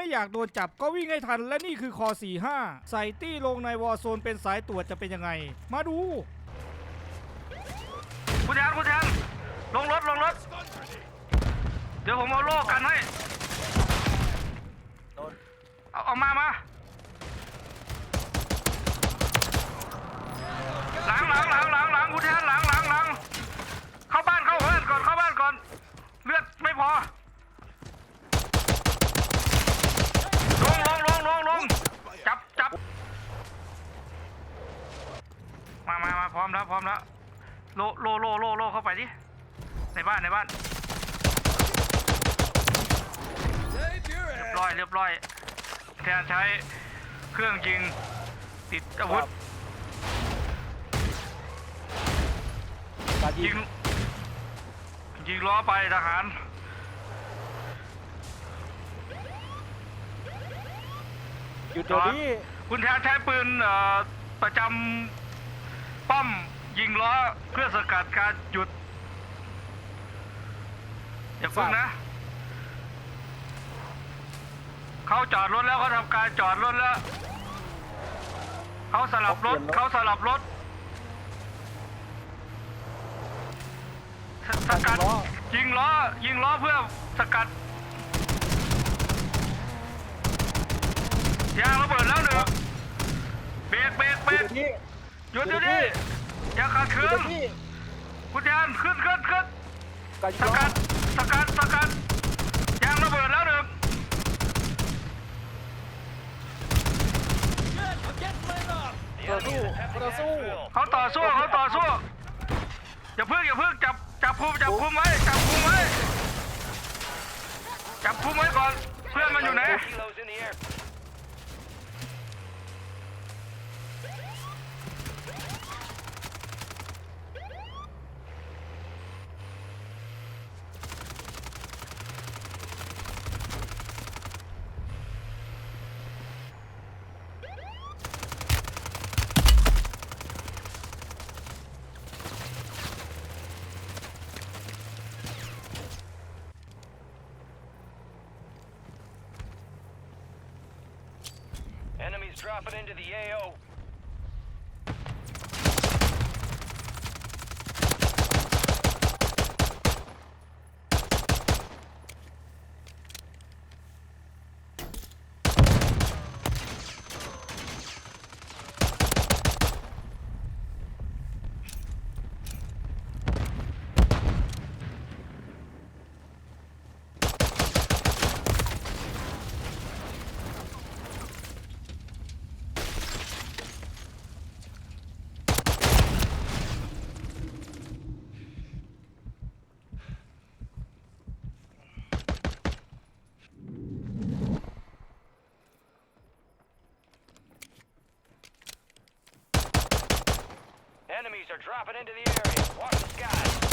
ไม่อยากโดนจับก็วิ่งให้ทัน และนี่คือคอ 45 ใส่ตี้ลงในวอร์โซนเป็นสายตรวจจะเป็นยังไง มาดูคุณแทนคุณแทนลงรถลงรถ เดี๋ยวผมเอาโล่กันให้โดนเอาเอามามาหลังหลังหลังหลังหลังคุณแทนหลังหลังหลังเข้าบ้านเข้าบ้านก่อนเข้าบ้านก่อน เลือดไม่พอ ลงลงลงลงลงจับจับมามามา พร้อมแล้วพร้อมแล้วโลโลโลโลโลเข้าไปดิในบ้านในบ้านเรียบร้อยเรียบร้อยแทนใช้เครื่องยิงติดอาวุธการยิยิงงยิงล้อไปทหารหยุดเดี๋ยวนี้คุณแทนใช้ปืนเอ่อประจำป้อม ยิงล้อเพื่อสกัดการหยุด อย่าเพิ่งนะ เขาจอดรถแล้วเขาทำการจอดรถแล้ว เขาสลับรถเขาสลับรถสสกัดยิงล้อยิงล้อเพื่อสกัดยางระเบิดแล้วหนึ่งเบรกเบรกเบรหยุดกเดี๋ยวนี้หยุดเดี๋ยวนี้ อย่าขัดหยุขืดนเดี๋ยวนี้คุณยานขึ้นขึ้นขึ้นการยิสงล้อกัดสกัดสกัดยางระเบิดแล้วหนึ่งต่อสู้ต่อสู้เขาต่อสู้เขาต่อสู้อย่าเพิ่งอย่าเพิ่งจับจับคุมจับคุมไว้จับคุมไว้จับคุมไว้ก่อนเพื่อนมันอยู่ไหน dropping into the AO. Enemies are dropping into the area. Watch the skies.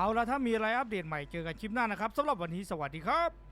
เอาละถ้ามีอะไรอัปเดตใหม่เจอกันคลิปหน้านะครับสำหรับวันนี้สวัสดีครับ